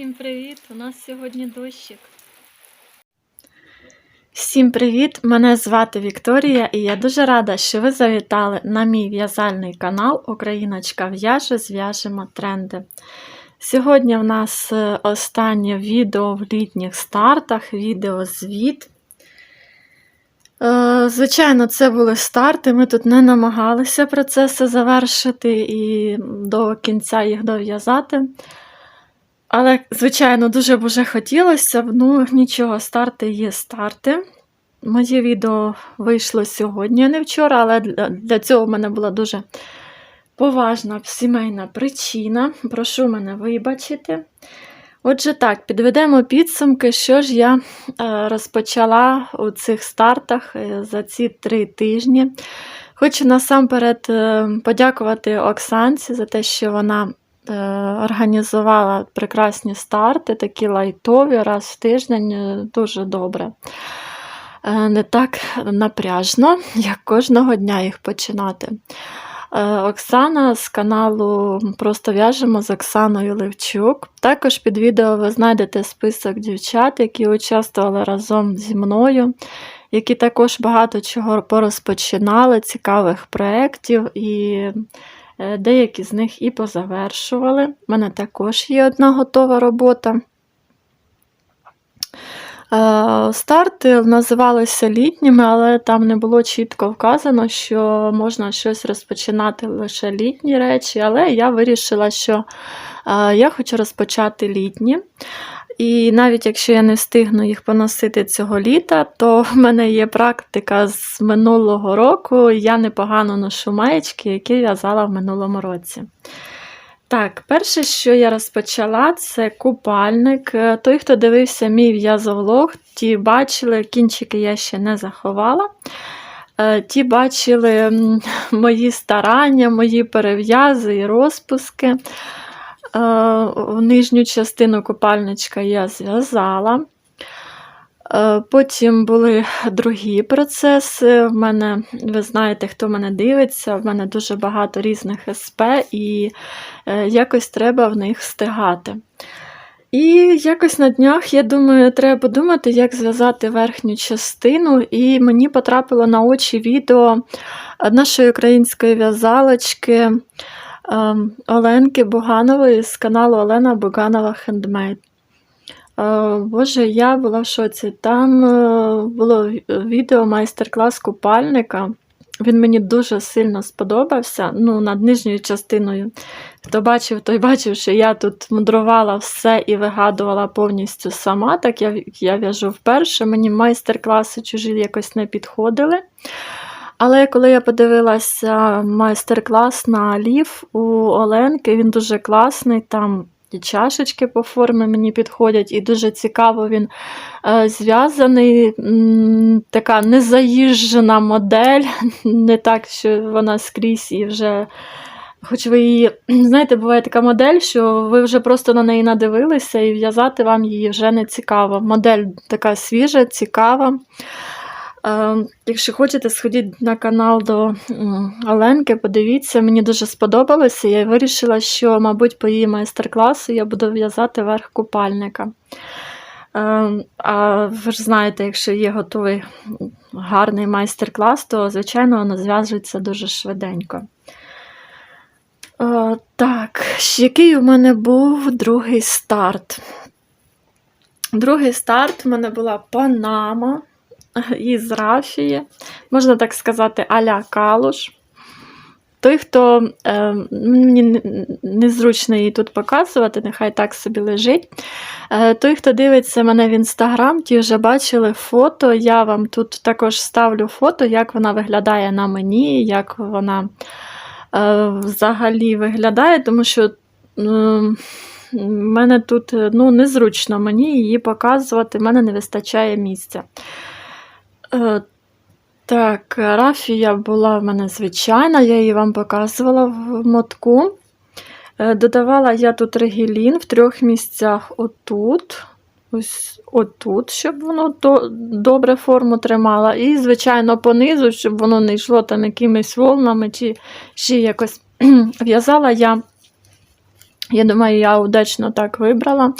Всім привіт! У нас сьогодні дощик. Всім привіт! Мене звати Вікторія і я дуже рада, що ви завітали на мій в'язальний канал Україночка в'яже, зв'яжемо тренди. Сьогодні в нас е, останнє відео в літніх стартах, відеозвіт. Е, Звичайно, це були старти. Ми тут не намагалися процеси завершити і до кінця їх дов'язати. Але, звичайно, дуже б уже хотілося б, ну нічого, старти є старти. Моє відео вийшло сьогодні, а не вчора, але для, цього в мене була дуже поважна сімейна причина. Прошу мене вибачити. Отже, так, підведемо підсумки, що ж я е, розпочала у цих стартах е, за ці три тижні. Хочу насамперед е, подякувати Оксанці за те, що вона організувала прекрасні старти, такі лайтові, раз в тиждень, е, дуже добре. Е, Не так напряжно, як кожного дня їх починати. Е, Оксана з каналу Просто в'яжемо з Оксаною Левчук. Також під відео ви знайдете список дівчат, які участвували разом зі мною, які також багато чого порозпочинали, цікавих проєктів, і е, деякі з них і позавершували. У мене також є одна готова робота. Е, Старти називалися літніми, але там не було чітко вказано, що можна щось розпочинати лише літні речі, але я вирішила, що е, я хочу розпочати літні. І навіть якщо я не встигну їх поносити цього літа, то в мене є практика з минулого року. Я непогано ношу маєчки, які в'язала в минулому році. Так, перше, що я розпочала, це купальник. Е, Той, хто дивився мій в'язовлог, ті бачили, кінчики я ще не заховала. Е, Ті бачили мої старання, мої перев'язи і розпуски. Е, нижню частину купальничка я зв'язала. Е, Потім були другі процеси. В мене, ви знаєте, хто мене дивиться, в мене дуже багато різних СП, і е, якось треба в них встигати. І якось на днях, я думаю, треба подумати, як зв'язати верхню частину. І мені потрапило на очі відео нашої української в'язалочки Оленки Буганової з каналу Олена Буганова Хендмейд. Е, Боже, я була в шоці. Там е, було відео майстер-клас купальника. Він мені дуже сильно сподобався. Ну, над нижньою частиною. Хто бачив, той бачив, що я тут мудрувала все і вигадувала повністю сама. Так я, я в'яжу вперше. Мені майстер-класи чужі якось не підходили. Але коли я подивилася майстер-клас на лів у Оленки, він дуже класний. Там і чашечки по формі мені підходять, і дуже цікаво він е, зв'язаний. Така незаїжджена модель, не так, що вона скрізь і вже. Хоч ви її, знаєте, буває така модель, що ви вже просто на неї надивилися, і в'язати вам її вже не цікаво. Модель така свіжа, цікава. Е, Якщо хочете, сходіть на канал до Оленки, подивіться, мені дуже сподобалося. Я вирішила, що, мабуть, по її майстер-класу я буду в'язати верх купальника. Е, А ви ж знаєте, якщо є готовий гарний майстер-клас, то, звичайно, воно зв'яжеться дуже швиденько. Е, Так, який у мене був другий старт? Другий старт в мене була Панама із Рафії, можна так сказати, аля Калуш. Той, хто е, мені незручно її тут показувати, нехай так собі лежить. Е, той, хто дивиться мене в інстаграм, ті вже бачили фото. Я вам тут також ставлю фото, як вона виглядає на мені, як вона е, взагалі виглядає, тому що е, мене тут ну, незручно мені її показувати, в мене не вистачає місця. Е, так, рафія була в мене звичайна, я її вам показувала в мотку. Е, Додавала я тут регілін в трьох місцях отут, ось отут, щоб воно до, добре форму тримало. І, звичайно, понизу, щоб воно не йшло там якимись волнами чи ще якось в'язала я. Я думаю, я удачно так вибрала.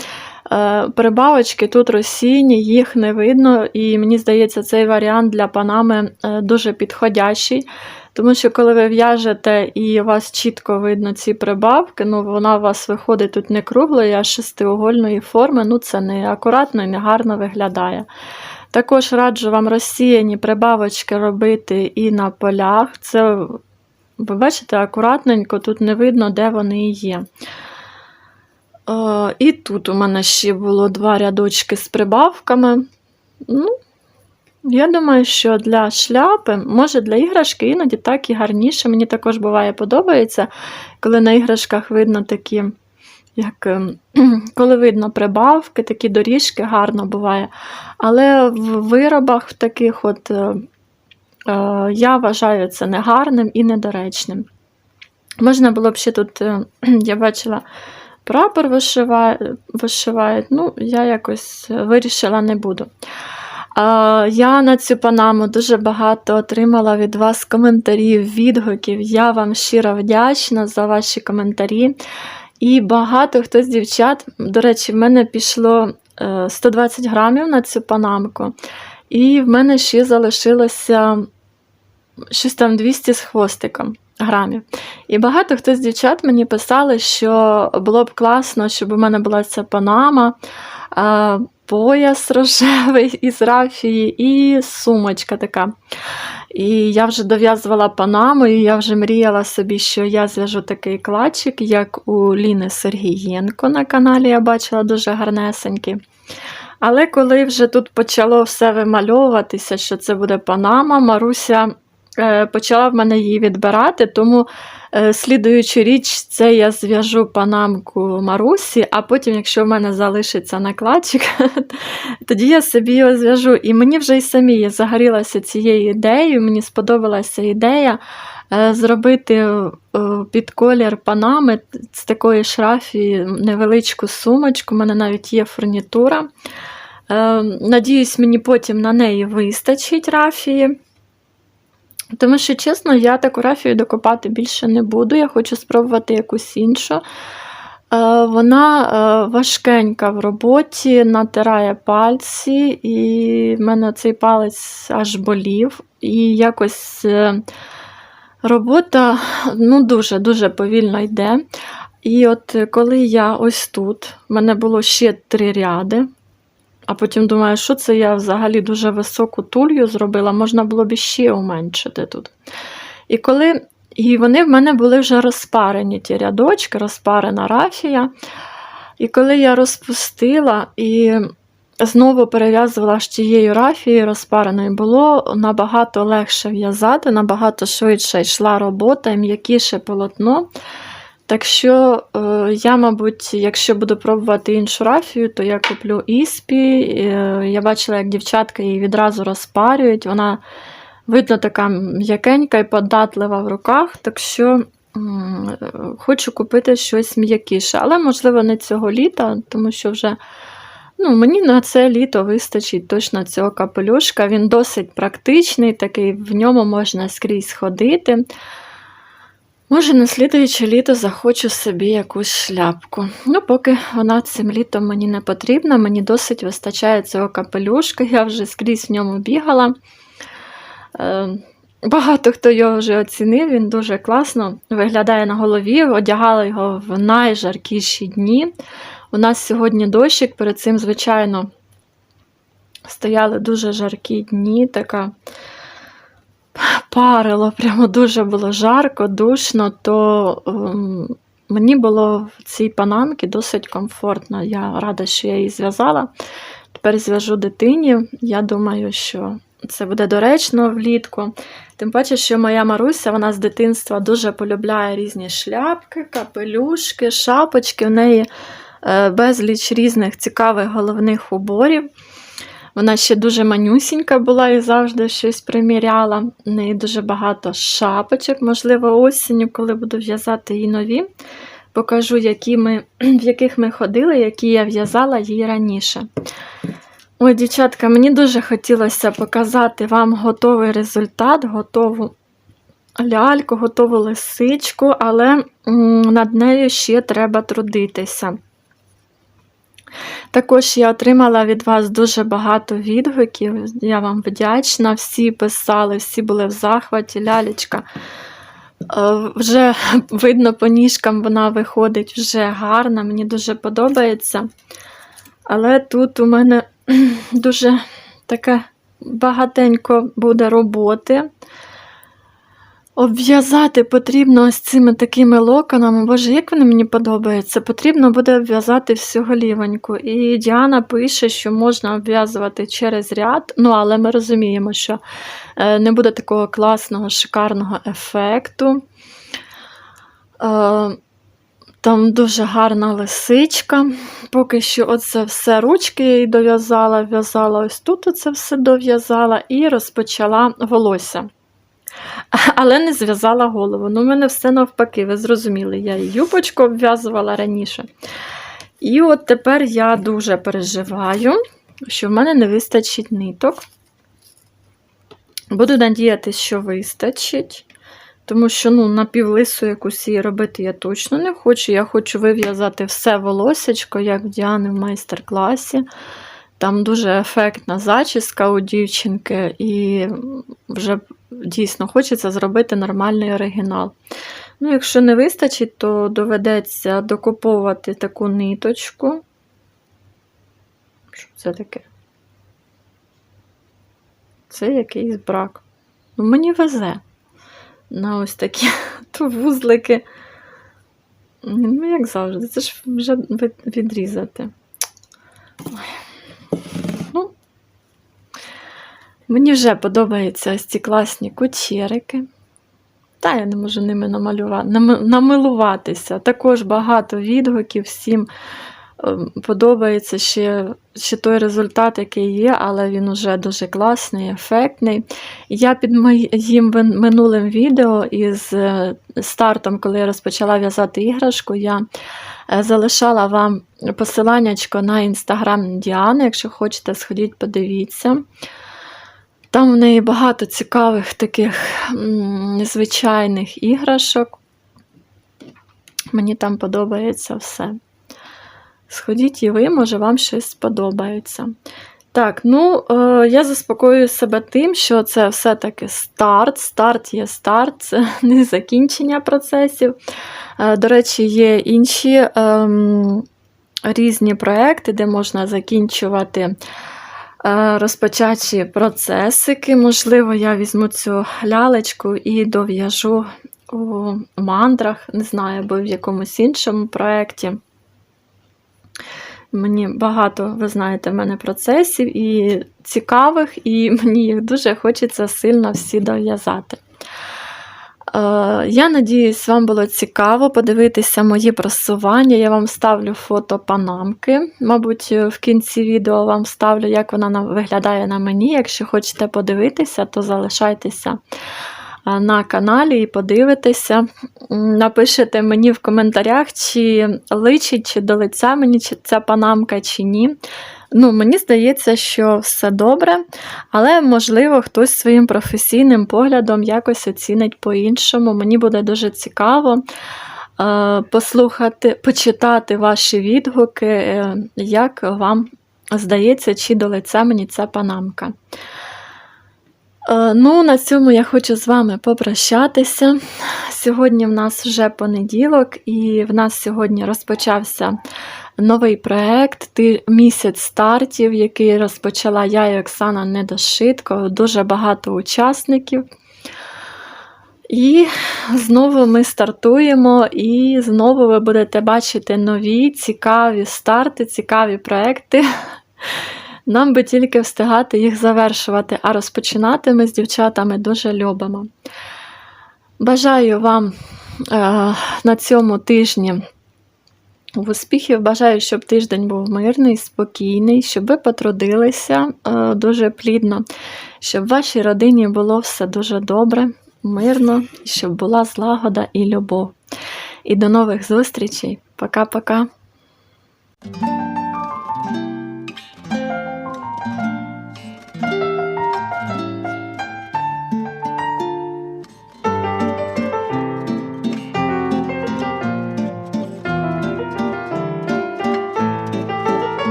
Е, Прибавочки тут розсіяні, їх не видно, і мені здається, цей варіант для панами е, дуже підходящий. Тому що коли ви в'яжете і у вас чітко видно ці прибавки, ну вона у вас виходить тут не круглої, а шестиугольної форми, ну це не акуратно і не гарно виглядає. Також раджу вам розсіяні прибавочки робити і на полях. Це, ви бачите, акуратненько, тут не видно, де вони є. Е, і тут у мене ще було два рядочки з прибавками. Ну, я думаю, що для шляпи, може для іграшки, іноді так і гарніше. Мені також буває подобається, коли на іграшках видно такі, як ем, коли видно прибавки, такі доріжки, гарно буває. Але в виробах в таких от е, е, я вважаю це негарним і недоречним. Можна було б ще тут, я бачила, прапор вишивають, ну, я якось вирішила не буду. Я на цю панаму дуже багато отримала від вас коментарів, відгуків. Я вам щиро вдячна за ваші коментарі. І багато хто з дівчат, до речі, в мене пішло е, 120 грамів на цю панамку, і в мене ще залишилося щось там 200 з хвостиком грамів. І багато хто з дівчат мені писали, що було б класно, щоб у мене була ця панама, пояс рожевий із рафії і сумочка така. І я вже дов'язувала панаму, і я вже мріяла собі, що я зв'яжу такий клатчик, як у Ліни Сергієнко на каналі, я бачила дуже гарнесенький. Але коли вже тут почало все вимальовуватися, що це буде панама, Маруся почала в мене її відбирати, тому е, слідуючу річ, це я зв'яжу панамку Марусі, а потім, якщо в мене залишиться накладчик, тоді я собі його зв'яжу. І мені вже й самі я загорілася цією ідеєю, мені сподобалася ідея. е, Зробити е, під колір панами з такої шрафі невеличку сумочку. У мене навіть є фурнітура. Е, Надіюсь, мені потім на неї вистачить рафії. Тому що, чесно, я таку рафію докопати більше не буду. Я хочу спробувати якусь іншу. Е, Вона е, важкенька в роботі, натирає пальці, і в мене цей палець аж болів. І якось е, робота ну, дуже-дуже повільно йде. І от коли я ось тут, в мене було ще три ряди, а потім думаю, що це я взагалі дуже високу тулью зробила, можна було б ще уменшити тут. І коли і вони в мене були вже розпарені, ті рядочки, розпарена рафія. І коли я розпустила і знову перев'язувала ж тією рафією розпареною, було набагато легше в'язати, набагато швидше йшла робота м'якіше полотно. Так що е, я, мабуть, якщо буду пробувати іншу рафію, то я куплю іспі. Е, я бачила, як дівчатка її відразу розпарюють. Вона видно така м'якенька і податлива в руках. Так що хочу купити щось м'якіше. Але, можливо, не цього літа, тому що вже ну, мені на це літо вистачить точно цього капелюшка. Він досить практичний, такий, в ньому можна скрізь ходити. Може, на слідуюче літо захочу собі якусь шляпку. Ну, поки вона цим літом мені не потрібна, мені досить вистачає цього капелюшка, я вже скрізь в ньому бігала. Е, Багато хто його вже оцінив, він дуже класно виглядає на голові, одягала його в найжаркіші дні. У нас сьогодні дощик, перед цим, звичайно, стояли дуже жаркі дні, така парило, прямо дуже було жарко, душно, то ем, мені було в цій панамці досить комфортно. Я рада, що я її зв'язала. Тепер зв'яжу дитині. Я думаю, що це буде доречно влітку. Тим паче, що моя Маруся, вона з дитинства дуже полюбляє різні шляпки, капелюшки, шапочки. У неї е, безліч різних цікавих головних уборів. Вона ще дуже манюсінька була і завжди щось приміряла. В неї дуже багато шапочок, можливо, осінню, коли буду в'язати її нові. Покажу, які ми, в яких ми ходили, які я в'язала їй раніше. Ой, дівчатка, мені дуже хотілося показати вам готовий результат, готову ляльку, готову лисичку, але над нею ще треба трудитися. Також я отримала від вас дуже багато відгуків. Я вам вдячна. Всі писали, всі були в захваті, лялечка. Е, Вже видно по ніжкам вона виходить вже гарна, мені дуже подобається. Але тут у мене дуже таке багатенько буде роботи. Обв'язати потрібно ось цими такими локонами. Боже, як вони мені подобаються. Потрібно буде обв'язати всю голівоньку. І Діана пише, що можна обв'язувати через ряд, ну, але ми розуміємо, що е, не буде такого класного, шикарного ефекту. Е, Там дуже гарна лисичка. Поки що оце все ручки я їй дов'язала, в'язала ось тут оце все дов'язала і розпочала волосся. Але не зв'язала голову. Ну, у мене все навпаки, ви зрозуміли, я і юбочку обв'язувала раніше. І от тепер я дуже переживаю, що в мене не вистачить ниток. Буду надіятися, що вистачить. Тому що ну, напівлису якусь її робити я точно не хочу. Я хочу вив'язати все волосечко, як в Діани в майстер-класі. Там дуже ефектна зачіска у дівчинки, і вже дійсно хочеться зробити нормальний оригінал. Ну, Якщо не вистачить, то доведеться докуповувати таку ниточку. Що це таке? Це якийсь брак. Ну, Мені везе на ось такі то вузлики. Ну, як завжди, це ж вже відрізати. Ой. Ну, Мені вже подобаються ось ці класні кучерики. Та я не можу ними намалювати, намилуватися. Також багато відгуків всім ем, подобається ще, ще той результат, який є, але він уже дуже класний, ефектний. Я під моїм минулим відео із е, стартом, коли я розпочала в'язати іграшку, я е, залишала вам посилання на інстаграм Діани. Якщо хочете, сходіть, подивіться. Там в неї багато цікавих таких незвичайних іграшок. Мені там подобається все. Сходіть і ви, може, вам щось сподобається. Так, ну, е, я заспокоюю себе тим, що це все-таки старт. Старт є старт, це не закінчення процесів. Е, до речі, є інші е, різні проекти, де можна закінчувати. Е, розпочаті процесики. Можливо, я візьму цю лялечку і дов'яжу у мандрах, не знаю, або в якомусь іншому проєкті. Мені багато, ви знаєте, в мене процесів і цікавих, і мені їх дуже хочеться сильно всі дов'язати. Е, я надіюсь, вам було цікаво подивитися мої просування. Я вам ставлю фото панамки. Мабуть, в кінці відео вам ставлю, як вона виглядає на мені. Якщо хочете подивитися, то залишайтеся е, на каналі і подивитеся. Напишите мені в коментарях, чи личить чи до лиця мені ця панамка, чи ні. Ну, Мені здається, що все добре, але, можливо, хтось своїм професійним поглядом якось оцінить по-іншому. Мені буде дуже цікаво е, послухати, почитати ваші відгуки, е, як вам здається, чи до лиця мені ця панамка. Е, ну, на цьому я хочу з вами попрощатися. Сьогодні в нас вже понеділок, і в нас сьогодні розпочався новий проєкт, місяць стартів, який розпочала я і Оксана Недошитко, дуже багато учасників. І знову ми стартуємо, і знову ви будете бачити нові, цікаві старти, цікаві проекти. Нам би тільки встигати їх завершувати, а розпочинати ми з дівчатами дуже любимо. Бажаю вам е, на цьому тижні успіхів. Бажаю, щоб тиждень був мирний, спокійний, щоб ви потрудилися е, дуже плідно, щоб в вашій родині було все дуже добре, мирно, і щоб була злагода і любов. І до нових зустрічей. Пока-пока.